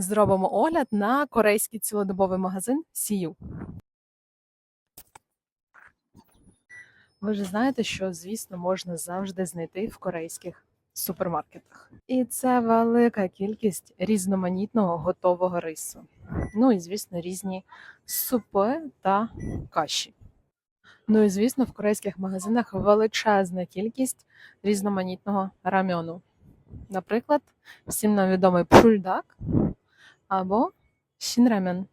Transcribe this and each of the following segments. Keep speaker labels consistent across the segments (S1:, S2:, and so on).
S1: Зробимо огляд на корейський цілодобовий магазин Сію. Ви ж знаєте, що, звісно, можна завжди знайти в корейських супермаркетах. І це велика кількість різноманітного готового рису. Ну і, звісно, різні супи та каші. Ну і, звісно, в корейських магазинах величезна кількість різноманітного рамьону. Наприклад, всім нам відомий пульдак або сінремен.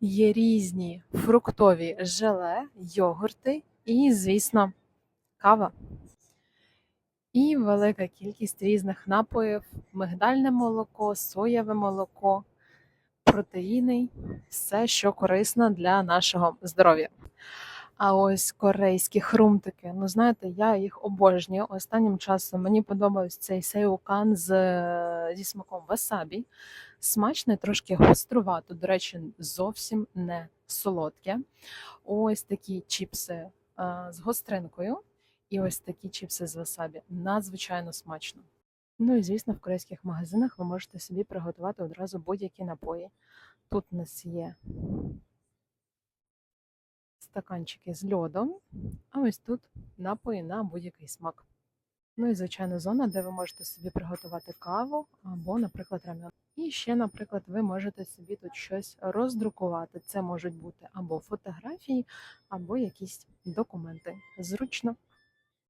S1: Є різні фруктові желе, йогурти і, звісно, кава. І велика кількість різних напоїв: мигдальне молоко, соєве молоко, протеїни, все, що корисно для нашого здоров'я. А ось корейські хрумтики. Ну, знаєте, я їх обожнюю. Останнім часом мені подобався цей сейукан з, зі смаком васабі. Смачне, трошки гострувато, до речі, зовсім не солодке. Ось такі чіпси е, з гостринкою, і ось такі чіпси з васабі. Надзвичайно смачно. Ну і звісно, в корейських магазинах ви можете собі приготувати одразу будь-які напої. Тут у нас є стаканчики з льодом, а ось тут напої на будь-який смак. Ну і звичайно, зона, де ви можете собі приготувати каву або, наприклад, рамен. І ще, наприклад, ви можете собі тут щось роздрукувати. Це можуть бути або фотографії, або якісь документи. Зручно.